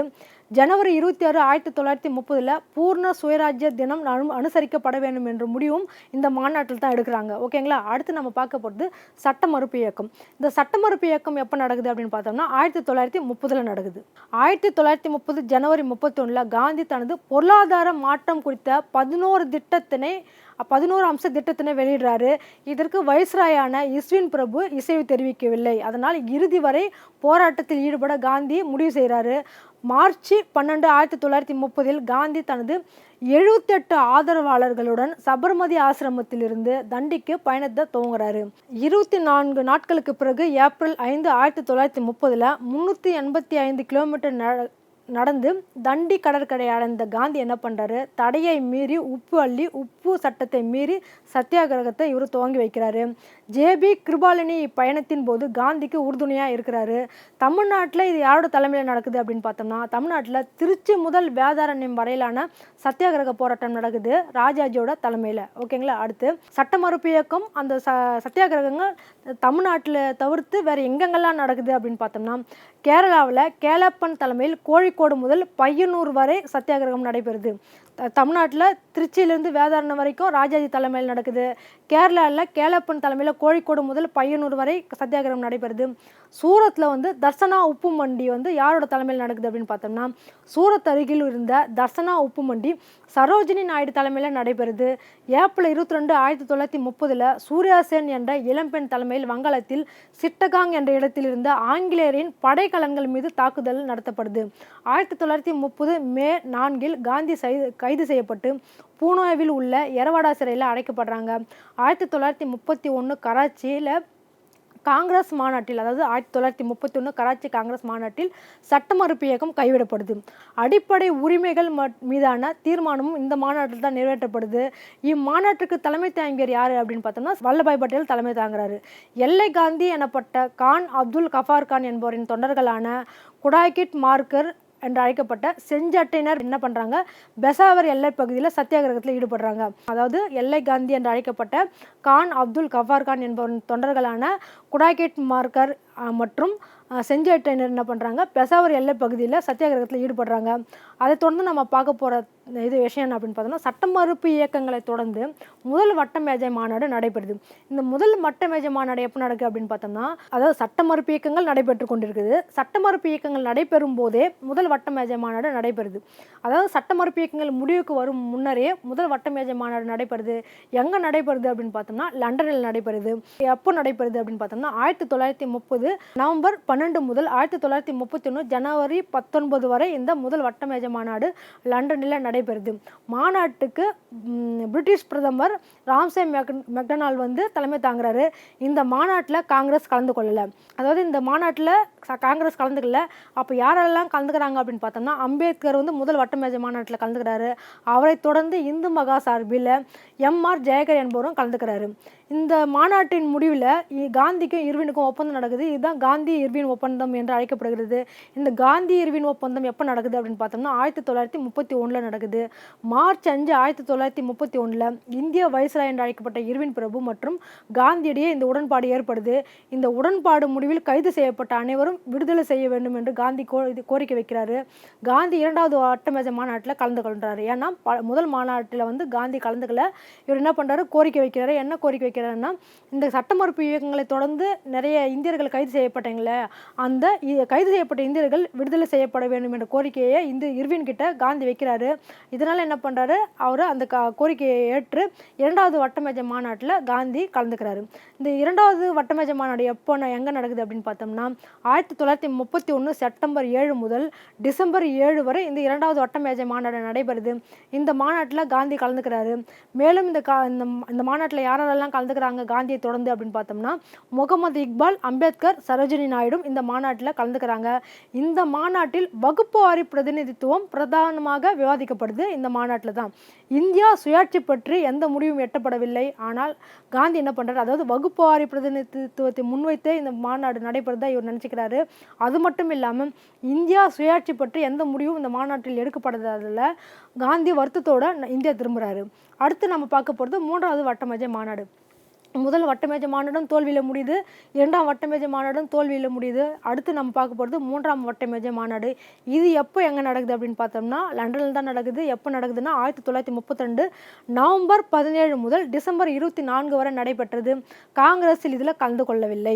ஜனவரி இருபத்தி ஆறு ஆயிரத்தி தொள்ளாயிரத்தி முப்பதில் பூர்ண சுயராஜ்ய தினம் அனு அனுசரிக்கப்பட வேண்டும் என்ற முடிவும் இந்த மாநாட்டில் தான் எடுக்கிறாங்க. ஓகேங்களா? அடுத்து நம்ம பார்க்க போகிறது சட்ட மறுப்பு இயக்கம். இந்த சட்ட மறுப்பு இயக்கம் எப்போ நடக்குது அப்படின்னு பார்த்தோம்னா ஆயிரத்தி தொள்ளாயிரத்தி முப்பதில் நடக்குது. ஆயிரத்தி தொள்ளாயிரத்தி முப்பது ஜனவரி முப்பத்தொன்னில் காந்தி தனது பொருளாதார மாற்றம் குறித்த பதினோரு திட்டத்தினை பதினோரு அம்ச திட்டத்தினை வெளியிடுறாரு. இதற்கு வைஸ்ராயான இஸ்வின் பிரபு இசைவு தெரிவிக்கவில்லை. அதனால் இறுதி வரை போராட்டத்தில் ஈடுபட காந்தி முடிவு செய்கிறாரு. மார்ச் பன்னெண்டு ஆயிரத்தி தொள்ளாயிரத்தி முப்பதில் காந்தி தனது எழுபத்தெட்டு ஆதரவாளர்களுடன் சபர்மதி ஆசிரமத்திலிருந்து தண்டிக்கு பயணத்தை துவங்குறாரு. இருபத்தி நான்கு நாட்களுக்கு பிறகு ஏப்ரல் ஐந்து ஆயிரத்தி தொள்ளாயிரத்தி முப்பதில் முந்நூற்றி எண்பத்தி ஐந்து கிலோமீட்டர் நடந்து தண்டி கடற்கரை அடைந்த காந்தி என்ன பண்ணுறாரு தடையை மீறி உப்பு அள்ளி உப்பு சட்டத்தை மீறி சத்தியாகிரகத்தை இவர் துவங்கி வைக்கிறாரு. ஜேபி கிருபாலினி இப்பயணத்தின் போது காந்திக்கு உறுதுணையாக இருக்கிறாரு. தமிழ்நாட்டில் இது யாரோட தலைமையில் நடக்குது அப்படின்னு பார்த்தோம்னா தமிழ்நாட்டில் திருச்சி முதல் வேதாரண்யம் வரையிலான சத்தியாகிரக போராட்டம் நடக்குது ராஜாஜியோட தலைமையில். ஓகேங்களா? அடுத்து சட்ட மறுப்பு இயக்கம் அந்த ச சத்தியாகிரகங்கள் தமிழ்நாட்டில் தவிர்த்து வேறு எங்கெங்கெல்லாம் நடக்குது அப்படின்னு பார்த்தோம்னா கேரளாவில் கேலப்பன் தலைமையில் கோழி கோழிக்கோடு முதல் பையனூர் வரை சத்தியாகிரகம் நடைபெறுது. த- தமிழ்நாட்டில் திருச்சியிலேருந்து வேதாரணம் வரைக்கும் ராஜாஜி தலைமையில் நடக்குது. கேரளாவில் கேலப்பன் தலைமையில் கோழிக்கோடு முதல் பையனூர் வரை சத்தியாகிரகம் நடைபெறுது. சூரத்தில் வந்து தர்சனா உப்பு மண்டி வந்து யாரோட தலைமையில் நடக்குது அப்படின்னு பார்த்தோம்னா சூரத் அருகில் இருந்த தர்சனா உப்பு மண்டி சரோஜினி நாயுடு தலைமையில் நடைபெறுது. ஏப்ரல் இருபத்தி ரெண்டு ஆயிரத்தி தொள்ளாயிரத்தி முப்பதில் சூர்யாசேன் என்ற இளம்பெண் தலைமையில் வங்காளத்தில் சிட்டகாங் என்ற இடத்தில் இருந்த ஆங்கிலேயரின் படைக்கலன்கள் மீது தாக்குதல் நடத்தப்படுது. ஆயிரத்தி தொள்ளாயிரத்தி முப்பது மே நான்கில் காந்தி கைது செய்யப்பட்டு பூனோவில் உள்ள எரவாடா சிறையில் அடைக்கப்படுறாங்க. ஆயிரத்தி தொள்ளாயிரத்தி முப்பத்தி ஒன்று கராச்சியில் காங்கிரஸ் மாநாட்டில் அதாவது ஆயிரத்தி தொள்ளாயிரத்தி முப்பத்தி ஒன்று கராச்சி காங்கிரஸ் மாநாட்டில் சட்ட மறுப்பு இயக்கம் கைவிடப்படுது. அடிப்படை உரிமைகள் மட்- மீதான தீர்மானமும் இந்த மாநாட்டில் தான் நிறைவேற்றப்படுது. இம்மாநாட்டுக்கு தலைமை தாங்கியர் யார் அப்படின்னு பார்த்தோம்னா வல்லபாய் பட்டேல் தலைமை தாங்குறாரு. எல்லை காந்தி எனப்பட்ட கான் அப்துல் கஃபார் கான் என்பவரின் தொண்டர்களான குடாய்கிட் மார்க்கர் என்று அழைக்கப்பட்ட செஞ்சட்டையினர் என்ன பண்ணுறாங்க பெசாவர் எல்லை பகுதியில் சத்தியாகிரகத்தில் ஈடுபடுறாங்க. அதாவது எல்லை காந்தி என்று அழைக்கப்பட்ட கான் அப்துல் கஃபார் கான் என்பவரின் தொண்டர்களான குடாய்கெட் மார்க்கர் மற்றும் செஞ்சட்டையினர் என்ன பண்ணுறாங்க பெசாவர் எல்லை பகுதியில் சத்தியாகிரகத்தில் ஈடுபடுறாங்க. அதை தொடர்ந்து நம்ம பார்க்க போகிற இது விஷயம் என்ன அப்படின்னு பார்த்தோம்னா சட்ட மறுப்பு இயக்கங்களை தொடர்ந்து முதல் வட்ட மேஜை மாநாடு நடைபெறுது. இந்த முதல் வட்ட மேஜை மாநாடு எப்போ நடக்குது அப்படின்னு பார்த்தோம்னா அதாவது சட்ட மறுப்பு இயக்கங்கள் நடைபெற்று கொண்டிருக்குது. சட்ட மறுப்பு இயக்கங்கள் நடைபெறும் போதே முதல் வட்ட மேஜை மாநாடு நடைபெறுது. அதாவது சட்ட மறுப்பு இயக்கங்கள் முடிவுக்கு வரும் முன்னரே முதல் வட்ட மேஜை மாநாடு நடைபெறுது. எங்கே நடைபெறுது அப்படின்னு பார்த்தோம்னா லண்டனில் நடைபெறுது. எப்போ நடைபெறுது அப்படின்னு பார்த்தோம்னா ஆயிரத்தி தொள்ளாயிரத்தி முப்பது நவம்பர் பன்னெண்டு முதல் ஆயிரத்தி தொள்ளாயிரத்தி முப்பத்தி ஒன்று ஜனவரி பத்தொன்பது வரை இந்த முதல் வட்ட மேஜை மாநாடு லண்டனில் நடைபெறுது. மாநாட்டுக்கு பிரிட்டிஷ் பிரதமர் ராம்சே மெக் மெக்டனால் வந்து தலைமை தாங்குறாரு. இந்த மாநாட்டில் காங்கிரஸ் கலந்து கொள்ளலை. அதாவது இந்த மாநாட்டில் காங்கிரஸ் கலந்துக்கல. அப்போ யாரெல்லாம் கலந்துக்கிறாங்க அப்படின்னு பார்த்தோம்னா அம்பேத்கர் வந்து முதல் வட்டமேஜை மாநாட்டில் கலந்துக்கிறாரு. அவரை தொடர்ந்து இந்து மகா சார்பில் எம்ஆர் ஜெயகர் என்பவரும் கலந்துக்கிறாரு. இந்த மாநாட்டின் முடிவில் காந்திக்கும் இர்வினுக்கும் ஒப்பந்தம் நடக்குது. இதுதான் காந்தி இர்வின் ஒப்பந்தம் என்று அழைக்கப்படுகிறது. இந்த காந்தி இர்வின் ஒப்பந்தம் எப்போ நடக்குது அப்படின்னு பார்த்தோம்னா ஆயிரத்தி தொள்ளாயிரத்தி முப்பத்தி ஒன்றில் நடக்குது. மார்ச் அஞ்சு ஆயிரத்தி தொள்ளாயிரத்தி முப்பத்தி ஒன்றில் இந்திய வைஸ்ராய் என்று அழைக்கப்பட்ட இர்வின் பிரபு மற்றும் காந்தியிடையே இந்த உடன்பாடு ஏற்படுது. இந்த உடன்பாடு முடிவில் கைது செய்யப்பட்ட அனைவரும் விடுதலை செய்ய வேண்டும் என்று காந்தி கோ கோரிக்கை வைக்கிறாரு. காந்தி இரண்டாவது வட்டமேஜ மாநாட்டில் கலந்து கொள்கிறாரு ஏன்னா முதல் மாநாட்டில் வந்து காந்தி கலந்துக்கல. இவர் என்ன பண்ணுறாரு கோரிக்கை வைக்கிறாரு. என்ன கோரிக்கை வைக்கிறாருன்னா இந்த சட்ட மறுப்பு இயக்கங்களை தொடர்ந்து நிறைய இந்தியர்கள் கைது செய்யப்பட்டீங்களே அந்த கைது செய்யப்பட்ட இந்தியர்கள் விடுதலை செய்யப்பட வேண்டும் என்ற கோரிக்கையை இந்த இர்வின் கிட்ட காந்தி வைக்கிறாரு. இதனால என்ன பண்றாரு? அவர் அந்த கோரிக்கையை ஏற்று இரண்டாவது வட்டமேஜ மாநாட்டில் காந்தி கலந்துக்கிறாரு. இந்த இரண்டாவது வட்டமேஜ மாநாடு எப்போ எங்கே எங்க நடக்குது அப்படின்னு பார்த்தோம்னா ஆயிரத்தி தொள்ளாயிரத்தி முப்பத்தி ஒன்று செப்டம்பர் ஏழு முதல் டிசம்பர் ஏழு வரை இந்த இரண்டாவது வட்டமேஜை மாநாடு நடைபெறுது. இந்த மாநாட்டில் காந்தி கலந்துக்கிறாரு. மேலும் இந்த கா இந்த மாநாட்டில் யாரெல்லாம் கலந்துக்கிறாங்க காந்தியை தொடர்ந்து அப்படின்னு பார்த்தோம்னா முகமது இக்பால் அம்பேத்கர் சரோஜினி நாயுடும் இந்த மாநாட்டில் கலந்துக்கிறாங்க. இந்த மாநாட்டில் வகுப்பு வாரி பிரதிநிதித்துவம் பிரதானமாக விவாதிக்கப்படுது இந்த மாநாட்டில் தான். இந்தியா சுயாட்சி பற்றி எந்த முடிவும் எட்டப்படவில்லை. ஆனால் காந்தி என்ன பண்ணுறாரு அதாவது வகுப்பு வாரி பிரதிநிதித்துவத்தை முன்வைத்து இந்த மாநாடு நடைபெறுதா இவர் நினச்சிக்கிறாரு. அது மட்டும் இல்லாமல் இந்தியா சுயாட்சி பற்றி எந்த முடிவும் இந்த மாநாட்டில் எடுக்கப்படாததில் காந்தி வருத்தத்தோட இந்தியா திரும்புகிறாரு அடுத்து நம்ம பார்க்க போகிறது மூன்றாவது வட்டமேஜை மாநாடு. முதல் வட்டமேஜ மாநாடும் தோல்வியில் முடியுது. இரண்டாம் வட்டமேஜ மாநாடும் தோல்வியில் முடியுது. அடுத்து நம்ம பார்க்க போகிறது மூன்றாம் வட்டமேஜ மாநாடு இது எப்போ எங்கே நடக்குது அப்படின்னு பார்த்தோம்னா லண்டனில் தான் நடக்குது. எப்போ நடக்குதுன்னா ஆயிரத்தி தொள்ளாயிரத்தி முப்பத்திரெண்டு நவம்பர் பதினேழு முதல் டிசம்பர் இருபத்தி நான்கு வரை நடைபெற்றது. காங்கிரஸில் இதில் கலந்து கொள்ளவில்லை.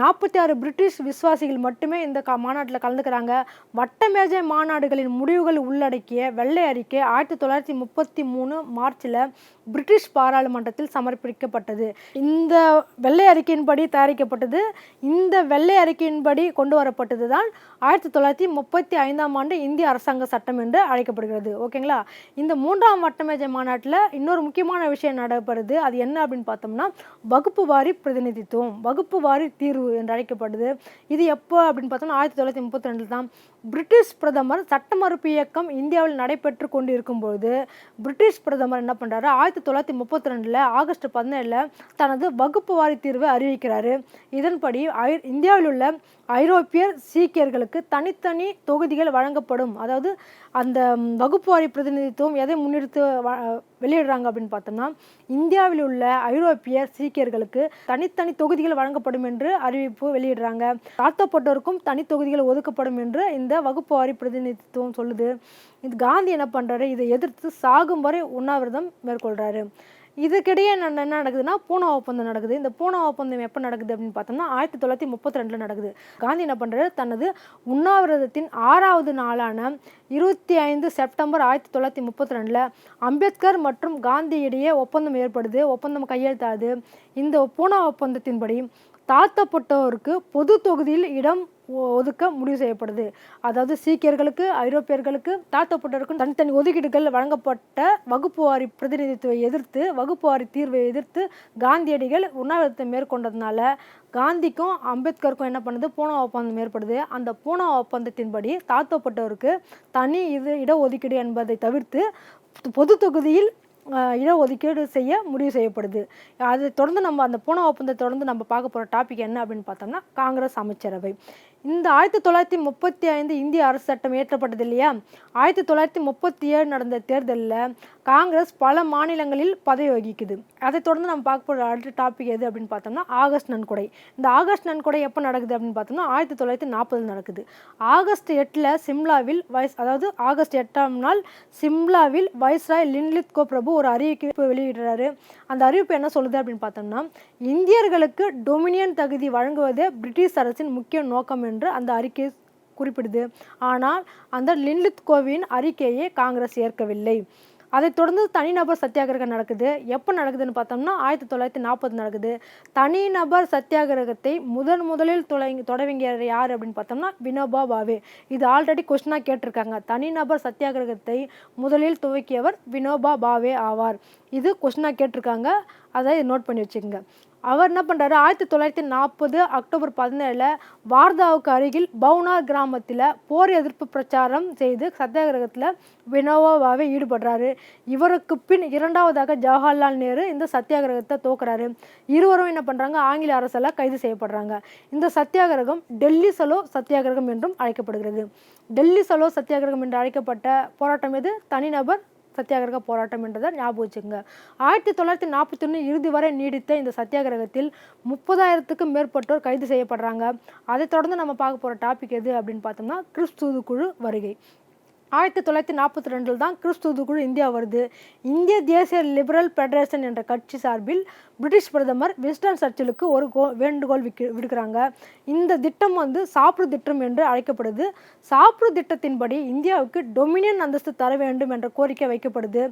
நாற்பத்தி ஆறு பிரிட்டிஷ் விசுவாசிகள் மட்டுமே இந்த க மாநாட்டில் கலந்துக்கிறாங்க. வட்டமேஜை மாநாடுகளின் முடிவுகள் உள்ளடக்கிய வெள்ளை அறிக்கை ஆயிரத்தி தொள்ளாயிரத்தி முப்பத்தி மூணு மார்ச்சில் பிரிட்டிஷ் பாராளுமன்றத்தில் சமர்ப்பிக்கப்பட்டது. இந்த வெள்ளை அறிக்கையின்படி தயாரிக்கப்பட்டது இந்த வெள்ளை அறிக்கையின்படி கொண்டு வரப்பட்டது தான் ஆயிரத்தி தொள்ளாயிரத்தி முப்பத்தி ஐந்தாம் ஆண்டு இந்திய அரசாங்க சட்டம் என்று அழைக்கப்படுகிறது. ஓகேங்களா? இந்த மூன்றாம் வட்டமேஜை மாநாட்டில் இன்னொரு முக்கியமான விஷயம் நடைபெறுது அது என்ன அப்படின்னு பார்த்தோம்னா வகுப்பு வாரி பிரதிநிதித்துவம் வகுப்பு வாரி தீர்வு என்று அழைக்கப்படுது. இது எப்போ அப்படின்னு பார்த்தோம்னா ஆயிரத்தி தொள்ளாயிரத்தி முப்பத்தி ரெண்டில் தான் பிரிட்டிஷ் பிரதமர் சட்ட மறுப்பு இயக்கம் இந்தியாவில் நடைபெற்று கொண்டு இருக்கும்போது பிரிட்டிஷ் பிரதமர் என்ன பண்ணுறாரு ஆயிரத்தி தொள்ளாயிரத்தி முப்பத்தி ரெண்டில் ஆகஸ்ட் பதினேழில் தனது வகுப்பு வாரி தீர்வை அறிவிக்கிறாரு. இதன்படி ஐ இந்தியாவில் உள்ள ஐரோப்பியர் சீக்கியர்களுக்கு தனித்தனி தொகுதிகள் வழங்கப்படும். அதாவது அந்த வகுப்பு வாரி பிரதிநிதித்துவம் எதை முன்னிறுத்து வெளியிடுறாங்க அப்படின்னு பார்த்தோம்னா இந்தியாவில் உள்ள ஐரோப்பிய சீக்கியர்களுக்கு தனித்தனி தொகுதிகள் வழங்கப்படும் என்று அறிவிப்பு வெளியிடுறாங்க. தாழ்த்தப்பட்டோருக்கும் தனி தொகுதிகள் ஒதுக்கப்படும் என்று இந்த வகுப்பு வாரி பிரதிநிதித்துவம் சொல்லுது. இது காந்தி என்ன பண்ணுறாரு இதை எதிர்த்து சாகும் வரை உண்ணாவிரதம் மேற்கொள்கிறாரு இதுக்கிடையே என்ன என்ன நடக்குதுன்னா பூனா ஒப்பந்தம் நடக்குது. இந்த பூனா ஒப்பந்தம் எப்போ நடக்குது அப்படின்னு பார்த்தோம்னா ஆயிரத்தி தொள்ளாயிரத்தி முப்பத்தி ரெண்டில் நடக்குது. காந்தி என்ன பண்ணுறாரு தனது உண்ணாவிரதத்தின் ஆறாவது நாளான இருபத்தி ஐந்து செப்டம்பர் ஆயிரத்தி தொள்ளாயிரத்தி முப்பத்தி ரெண்டில் அம்பேத்கர் மற்றும் காந்தி இடையே ஒப்பந்தம் ஏற்படுது. ஒப்பந்தம் கையெழுத்தாது இந்த பூனா ஒப்பந்தத்தின்படி தாழ்த்தப்பட்டோருக்கு பொது தொகுதியில் இடம் ஒதுக்க முடிவு செய்யப்படுது. அதாவது சீக்கியர்களுக்கு ஐரோப்பியர்களுக்கு தாழ்த்தப்பட்டோருக்கு தனித்தனி ஒதுக்கீடுகள் வழங்கப்பட்ட வகுப்பு வாரி பிரதிநிதித்துவை எதிர்த்து வகுப்பு வாரி தீர்வை எதிர்த்து காந்தியடிகள் உண்ணாவிரதத்தை மேற்கொண்டதுனால காந்திக்கும் அம்பேத்கருக்கும் என்ன பண்ணுது? பூனா ஒப்பந்தம் ஏற்படுது. அந்த பூனா ஒப்பந்தத்தின்படி தாழ்த்தப்பட்டோருக்கு தனி இது இடஒதுக்கீடு என்பதை தவிர்த்து பொது தொகுதியில் இடஒதுக்கீடு செய்ய முடிவு செய்யப்படுது. அதை தொடர்ந்து நம்ம அந்த பூனா ஒப்பந்தத்தை தொடர்ந்து நம்ம பார்க்க போகிற டாபிக் என்ன அப்படின்னு பார்த்தோம்னா காங்கிரஸ் அமைச்சரவை. இந்த ஆயிரத்தி தொள்ளாயிரத்தி முப்பத்தி ஐந்து இந்திய அரசு சட்டம் இயற்றப்பட்டது இல்லையா? ஆயிரத்தி தொள்ளாயிரத்தி முப்பத்தி ஏழு நடந்த தேர்தலில் காங்கிரஸ் பல மாநிலங்களில் பதவி வகிக்குது அதை தொடர்ந்து நம்ம பார்க்க போகிற அடுத்த டாபிக் எது அப்படின்னு பார்த்தோம்னா ஆகஸ்ட் நன்கொடை. இந்த ஆகஸ்ட் நன்கொடை எப்போ நடக்குது அப்படின்னு பார்த்தோம்னா ஆயிரத்தி தொள்ளாயிரத்தி நாற்பது நடக்குது. ஆகஸ்ட் எட்டில் சிம்லாவில் வைஸ் அதாவது ஆகஸ்ட் எட்டாம் நாள் சிம்லாவில் வைஸ்ராய் லின்லித் கோ பிரபு ஒரு அறிவிப்பு வெளியிடுறாரு. அந்த அறிவிப்பு என்ன சொல்லுது அப்படின்னு பார்த்தோம்னா இந்தியர்களுக்கு டொமினியன் தகுதி வழங்குவதே பிரிட்டிஷ் அரசின் முக்கிய நோக்கம் என்று அந்த அறிக்கை குறிப்பிடுது. ஆனால் அந்த லின்லித் கோவின் அறிக்கையை காங்கிரஸ் ஏற்கவில்லை. அதைத் தொடர்ந்து தனிநபர் சத்தியாகிரகம் நடக்குது. எப்போ நடக்குதுன்னு பார்த்தோம்னா ஆயிரத்தி தொள்ளாயிரத்தி நாற்பது நடக்குது. தனிநபர் சத்தியாகிரகத்தை முதன் முதலில் தொடங்கி தொடங்கியவர் யார் அப்படின்னு பார்த்தோம்னா வினோபா பாவே. இது ஆல்ரெடி கொஸ்டினாக கேட்டிருக்காங்க. தனிநபர் சத்தியாகிரகத்தை முதலில் துவக்கியவர் வினோபா பாவே ஆவார். இது கொஸ்டினாக கேட்டிருக்காங்க. அதை நோட் பண்ணி வச்சுக்கோங்க. அவர் என்ன பண்ணுறாரு ஆயிரத்தி தொள்ளாயிரத்தி நாற்பது அக்டோபர் பதினேழில் வார்தாவுக்கு அருகில் பவுனார் கிராமத்தில் போர் எதிர்ப்பு பிரச்சாரம் செய்து சத்தியாகிரகத்தில் வினோவாவே ஈடுபடுறாரு. இவருக்கு பின் இரண்டாவதாக ஜவஹர்லால் நேரு இந்த சத்தியாகிரகத்தை தோக்குறாரு. இருவரும் என்ன பண்ணுறாங்க ஆங்கில அரசால் கைது செய்யப்படுறாங்க. இந்த சத்தியாகிரகம் டெல்லி சலோ சத்தியாகிரகம் என்றும் அழைக்கப்படுகிறது. டெல்லி சலோ சத்தியாகிரகம் என்று அழைக்கப்பட்ட போராட்டம் எது? தனிநபர் சத்தியாகிரக போராட்டம் என்றதை ஞாபகம் வச்சுக்கோங்க. ஆயிரத்தி தொள்ளாயிரத்தி நாற்பத்தொன்று இறுதி வரை நீடித்த இந்த சத்தியாகிரகத்தில் முப்பதாயிரத்துக்கும் மேற்பட்டோர் கைது செய்யப்படுறாங்க. அதை தொடர்ந்து நம்ம பார்க்க போகிற டாபிக் எது அப்படின்னு பார்த்தோம்னா கிறிஸ்துது குழு வருகை. ஆயிரத்தி தொள்ளாயிரத்தி நாற்பத்தி ரெண்டில் தான் கிறிஸ்துக்குழு இந்தியா வருது. இந்திய தேசிய லிபரல் ஃபெடரேஷன் என்ற கட்சி சார்பில் பிரிட்டிஷ் பிரதமர் வின்ஸ்டன் சர்ச்சிலுக்கு ஒரு கோ வேண்டுகோள் விக்கு விடுக்கிறாங்க. இந்த திட்டம் வந்து சாப்பிடு திட்டம் என்று அழைக்கப்படுது. சாப்ரு திட்டத்தின்படி இந்தியாவுக்கு டொமினியன் அந்தஸ்து தர வேண்டும் என்ற கோரிக்கை வைக்கப்படுது.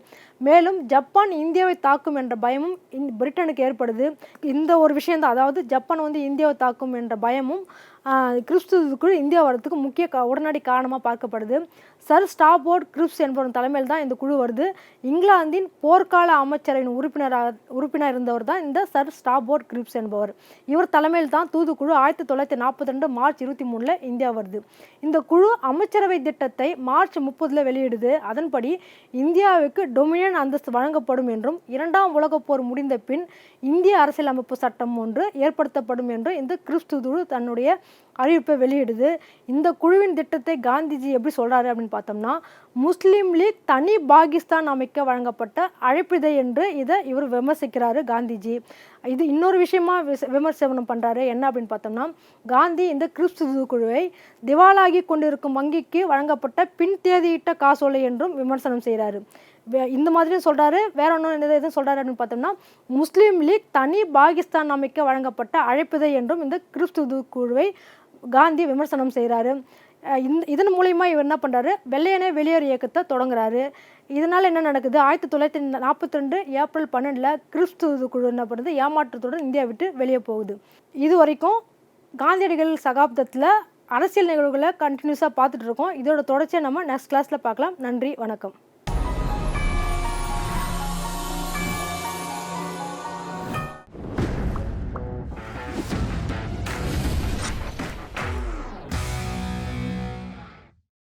மேலும் ஜப்பான் இந்தியாவை தாக்கும் என்ற பயமும் இந் பிரிட்டனுக்கு ஏற்படுது. இந்த ஒரு விஷயம்தான் அதாவது ஜப்பான் வந்து இந்தியாவை தாக்கும் என்ற பயமும் கிறிஸ்துவுக்குள் இந்தியா வரத்துக்கு முக்கிய உடனடி காரணமாக பார்க்கப்படுது. சர் ஸ்டாபோர்ட் கிரிப்ஸ் என்பவர் தலைமையில் தான் இந்த குழு வருது. இங்கிலாந்தின் போர்க்கால அமைச்சரின் உறுப்பினராக உறுப்பினர் இருந்தவர் தான் இந்த சர் ஸ்டாபோர்ட் கிரிப்ஸ் என்பவர். இவர் தலைமையில் தான் தூதுக்குழு ஆயிரத்தி தொள்ளாயிரத்தி நாற்பத்தி ரெண்டு மார்ச் இருபத்தி மூணில் இந்தியா வருது. இந்த குழு அமைச்சரவை திட்டத்தை மார்ச் முப்பதில் வெளியிடுது. அதன்படி இந்தியாவுக்கு டொமினியன் அந்தஸ்து வழங்கப்படும் என்றும் இரண்டாம் உலகப் போர் முடிந்த பின் இந்திய அரசியலமைப்பு சட்டம் ஒன்று ஏற்படுத்தப்படும் என்றும் இந்த கிறிஸ்து குழு தன்னுடைய அறிவிப்பை வெளியிடுது. இந்த குழுவின் திட்டத்தை காந்திஜி எப்படி சொல்கிறாரு அப்படின்னு பார்த்தோம்னா முஸ்லீம் லீக் தனி பாகிஸ்தான் அமைக்க வழங்கப்பட்ட அழைப்பிதை என்று இதை இவர் விமர்சிக்கிறாரு காந்திஜி. இது இன்னொரு விஷயமா விமர்சனம் பண்ணுறாரு என்ன அப்படின்னு பார்த்தோம்னா காந்தி இந்த கிறிஸ்து குழுவை திவாலாகி கொண்டிருக்கும் வங்கிக்கு வழங்கப்பட்ட பின் தேதியிட்ட காசோலை என்றும் விமர்சனம் செய்கிறாரு இந்த மாதிரியும் சொல்கிறாரு வேற ஒன்றும் எது எதுவும் சொல்கிறாரு அப்படின்னு பார்த்தோம்னா முஸ்லீம் லீக் தனி பாகிஸ்தான் அமைக்க வழங்கப்பட்ட அழைப்பிதை என்றும் இந்த கிறிஸ்து குழுவை காந்தி விமர்சனம் செய்கிறாரு இந்த இதன் மூலயமா இவர் என்ன பண்ணுறாரு வெள்ளையனே வெளியேறு இயக்கத்தை தொடங்குறாரு. இதனால் என்ன நடக்குது? ஆயிரத்தி தொள்ளாயிரத்தி நாற்பத்தி ரெண்டு ஏப்ரல் பன்னெண்டில் கிறிஸ்து குழு என்ன பண்ணுறது ஏமாற்றத்துடன் இந்தியா விட்டு வெளியே போகுது. இது வரைக்கும் காந்தியடிகள் சகாப்தத்தில் அரசியல் நிகழ்வுகளை கண்டினியூஸாக பார்த்துட்டு இருக்கோம். இதோட தொடர்ச்சியை நம்ம நெக்ஸ்ட் கிளாஸில் பார்க்கலாம். நன்றி வணக்கம்.